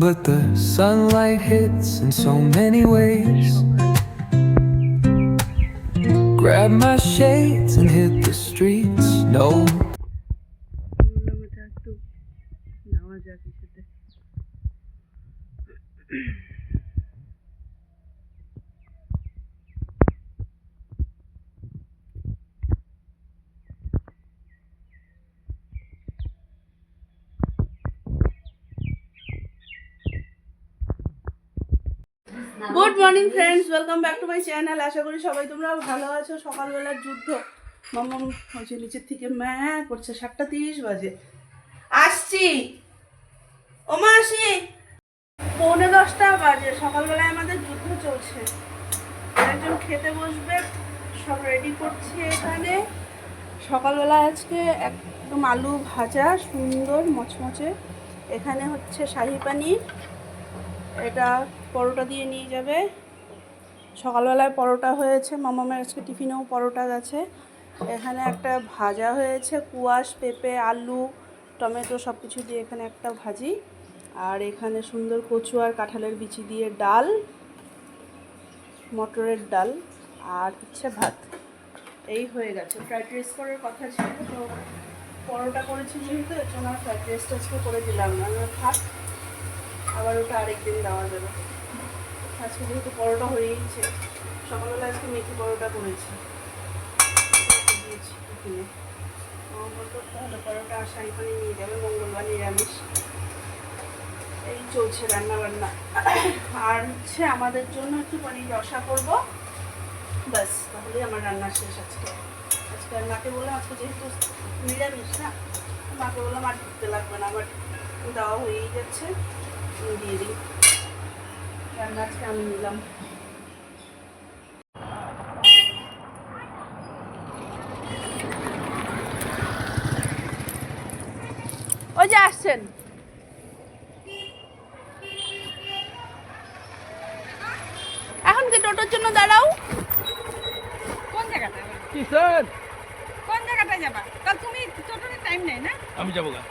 But the sunlight hits in so many ways. Grab my shades and hit the streets. No good morning friends welcome back to my channel আশা করি সবাই তোমরা ভালো আছো। সকালবেলার যুদ্ধ। মামাম হচ্ছে নিচের থেকে ম্যা করছে। সাতটা তিরিশ বাজে। আসছি। ওমা আসি পৌনে দশটা বাজে। সকালবেলায় আমাদের যুদ্ধ চলছে। একজন খেতে বসবে। সব রেডি করছি এখানে। সকালবেলা আজকে একদম আলু ভাজা, সুন্দর মচমচে। এখানে হচ্ছে শাহি পানির এটা পরোটা দিয়ে নিয়ে যাবে। সকালবেলায় পরোটা হয়েছে। মামামের আজকে টিফিনেও পরোটা গেছে এখানে একটা ভাজা হয়েছে, কুয়াশ, পেঁপে, আলু, টমেটো সব কিছু দিয়ে এখানে একটা ভাজি। আর এখানে সুন্দর কচু আর কাঁঠালের বিচি দিয়ে ডাল, মটরের ডাল আর হচ্ছে ভাত। এই হয়ে গেছে। ফ্রাইড রাইস করার কথা ছিল, তো পরোটা করেছি যেহেতু, এর জন্য ফ্রাইড রাইসটা আজকে করে দিলাম না। ভাত আবার ওটা আরেকদিন দেওয়া যাবে। আজকে যেহেতু পরোটা হয়েইছে সকালবেলা আজকে মেথি পরোটা করেছি। দিয়েছি টিফিনে তাহলে পরোটা শাড়ি করে নিয়ে যাবে, মঙ্গলবার নিরামিষ। এই চলছে রান্না বান্না আর হচ্ছে আমাদের জন্য একটু পনির রসা করব। ব্যাস, তাহলেই আমার রান্না শেষ আজকে। আজকে আর মাকে বললাম, আজকে যেহেতু নিরামিষ না, মাকে বললাম আর ঢুকতে লাগবে না আমার দেওয়া হয়েই যাচ্ছে। আমি দিয়ে দিই রান্না আজকে আমি নিলাম ওই যে আসছেন এখন কি টোটোর জন্য দাঁড়াও? কোন জায়গাটা কিসের কোন জায়গাটা যাবা? কাল তুমি টোটোতে টাইম নেই না? আমি যাব গা।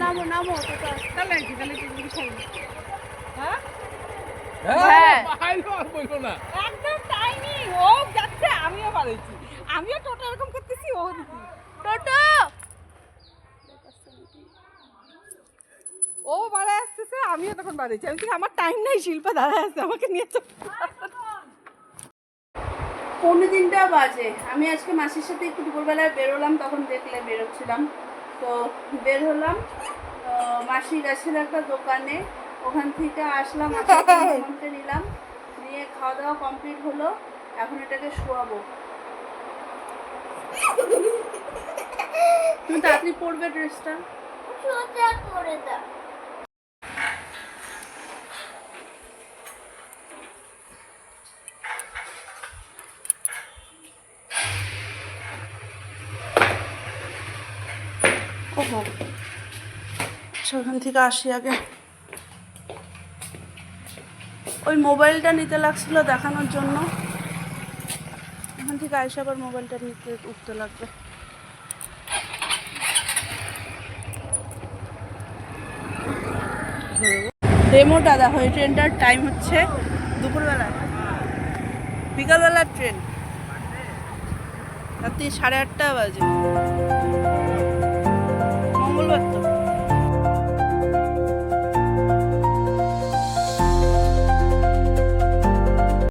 নামো নামো হ্যাঁ? হ্যাঁ। একদম ও যাচ্ছে আমিও পারেছি আমিও টোটো এরকম করতেছি ও টোটো! ও বাড়ায় আসতেছে আমিও তখন বাড়াইছি। আমি কি আমার টাইম নাই শিল্পা দাঁড়ায় আসছে আমাকে নিয়ে চল। পৌনে তিনটা বাজে। আমি আজকে মাসির সাথে একটু দুপুরবেলায় বেরোলাম তখন দেখলে বেরোচ্ছিলাম। তো বের হলাম। মাসি গেছিল একটা দোকানে। ওখান থেকে আসলাম মাসিকে নিলাম। নিয়ে খাওয়া দাওয়া কমপ্লিট হলো। এখন এটাকে শোয়াবো। তুমি তাড়াতাড়ি পড়বে ড্রেসটা ওহো আচ্ছা ওখান থেকে আসি আগে। ওই মোবাইলটা নিতে লাগছিল দেখানোর জন্য। এখান থেকে আইসা আবার মোবাইলটা নিতে উঠতে লাগবে। ডেমোটা দেখো, এই ট্রেনটার টাইম হচ্ছে দুপুরবেলা। বিকালবেলার ট্রেন। রাত্রি সাড়ে আটটা বাজে।